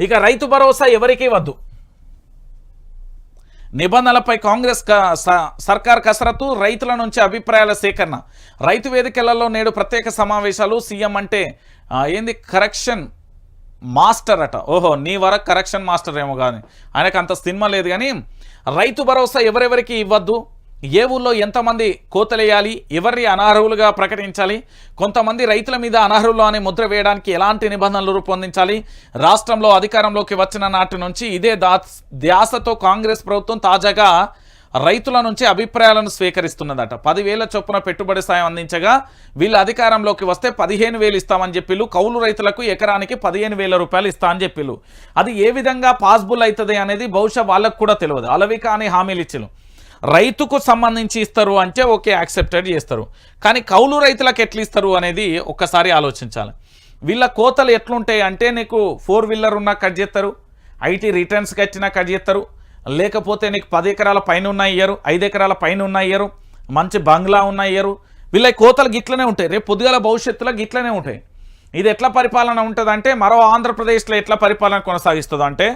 ఇక రైతు భరోసా ఎవరికీ వద్దు. నిబంధనలపై కాంగ్రెస్ క- స- సర్కార్ కసరత్తు రైతుల నుంచి అభిప్రాయాల సేకరణ. రైతు వేదికలలో నేడు ప్రత్యేక సమావేశాలు సీఎం అంటే ఏంది కరెక్షన్ మాస్టర్ అట. ఓహో నీ వరకు కరెక్షన్ మాస్టర్ ఏమో కానీ ఆయనకు అంత సినిమా లేదు కానీ రైతు భరోసా ఎవరెవరికి ఇవ్వద్దు? ఏ ఊళ్ళో ఎంతమంది కోతలేయాలి ఎవరిని అనర్హులుగా ప్రకటించాలి కొంతమంది రైతుల మీద అనర్హులు అనే ముద్ర వేయడానికి ఎలాంటి నిబంధనలు రూపొందించాలి రాష్ట్రంలో అధికారంలోకి వచ్చిన నాటి నుంచి ఇదే ధ్యాసతో కాంగ్రెస్ ప్రభుత్వం తాజాగా రైతుల నుంచి అభిప్రాయాలను స్వీకరిస్తున్నదట. పదివేల చొప్పున పెట్టుబడి సాయం అందించగా వీళ్ళు అధికారంలోకి వస్తే పదిహేను వేలు ఇస్తామని చెప్పిళ్ళు కౌలు రైతులకు ఎకరానికి పదిహేను వేల రూపాయలు ఇస్తా అని చెప్పిళ్ళు. అది ఏ విధంగా పాసిబుల్ అవుతుంది అనేది బహుశా వాళ్ళకు కూడా తెలియదు. అలవి కానీ హామీలు ఇచ్చిళ్ళు. రైతుకు సంబంధించి ఇస్తారు అంటే ఓకే యాక్సెప్టెడ్ చేస్తారు. కానీ కౌలు రైతులకు ఎట్లా ఇస్తారు అనేది ఒక్కసారి ఆలోచించాలి. వీళ్ళ కోతలు ఎట్లుంటాయి అంటే నీకు ఫోర్ వీలర్ ఉన్నా కట్ చేస్తారు ఐటీ రిటర్న్స్ కట్టినా కట్ చేస్తారు లేకపోతే నీకు పది ఎకరాల పైన ఉన్న ఇయ్యరు ఐదు ఎకరాల పైన ఉన్న ఇయ్యరు మంచి బంగ్లా ఉన్న ఇయ్యరు. వీళ్ళ కోతలు గిట్లనే ఉంటాయి. రేపు పొద్దుగాల భవిష్యత్తులో గిట్లనే ఉంటాయి. ఇది ఎట్లా పరిపాలన ఉంటుందంటే మరో ఆంధ్రప్రదేశ్లో ఎట్లా పరిపాలన కొనసాగిస్తుంది అంటే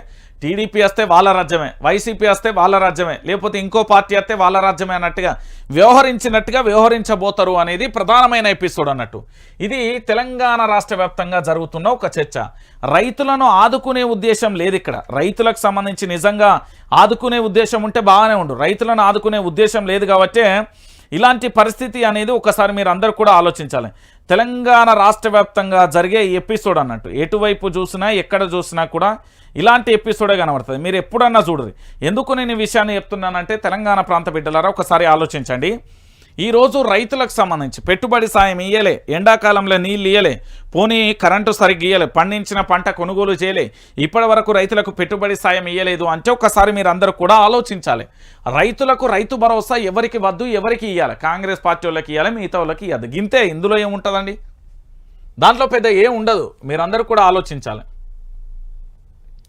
టీడీపీ వస్తే వాళ్ళ రాజ్యమే వైసీపీ వస్తే వాళ్ళ రాజ్యమే లేకపోతే ఇంకో పార్టీ వస్తే వాళ్ళ రాజ్యమే అన్నట్టుగా వ్యవహరించినట్టుగా వ్యవహరించబోతారు అనేది ప్రధానమైన ఎపిసోడ్ అన్నట్టు. ఇది తెలంగాణ రాష్ట్ర వ్యాప్తంగా జరుగుతున్న ఒక చర్చ. రైతులను ఆదుకునే ఉద్దేశం లేదు ఇక్కడ. రైతులకు సంబంధించి నిజంగా ఆదుకునే ఉద్దేశం ఉంటే బాగానే ఉండు. రైతులను ఆదుకునే ఉద్దేశం లేదు కాబట్టి ఇలాంటి పరిస్థితి అనేది ఒకసారి మీరు అందరూ కూడా ఆలోచించాలి. తెలంగాణ రాష్ట్ర వ్యాప్తంగా జరిగే ఎపిసోడ్ అన్నట్టు ఎటువైపు చూసినా ఎక్కడ చూసినా కూడా ఇలాంటి ఎపిసోడే కనబడుతుంది. మీరు ఎప్పుడన్నా చూడరు. ఎందుకు నేను ఈ విషయాన్ని చెప్తున్నానంటే తెలంగాణ ప్రాంత బిడ్డలారా ఒకసారి ఆలోచించండి. ఈరోజు రైతులకు సంబంధించి పెట్టుబడి సాయం ఇయ్యలే ఎండాకాలంలో నీళ్ళు ఇయ్యలే పోనీ కరెంటు సరిగ్గా ఇయ్యలే పండించిన పంట కొనుగోలు చేయలే ఇప్పటి వరకు రైతులకు పెట్టుబడి సాయం ఇయ్యలేదు అంటే ఒకసారి మీరు అందరూ కూడా ఆలోచించాలి. రైతులకు రైతు భరోసా ఎవరికి వద్దు ఎవరికి ఇవ్వాలి కాంగ్రెస్ పార్టీ వాళ్ళకి ఇవ్వాలి మిగతా వాళ్ళకి ఇవ్వద్దు గింతే ఇందులో ఏముంటుందండి? దాంట్లో పెద్ద ఏం ఉండదు. మీరందరూ కూడా ఆలోచించాలి.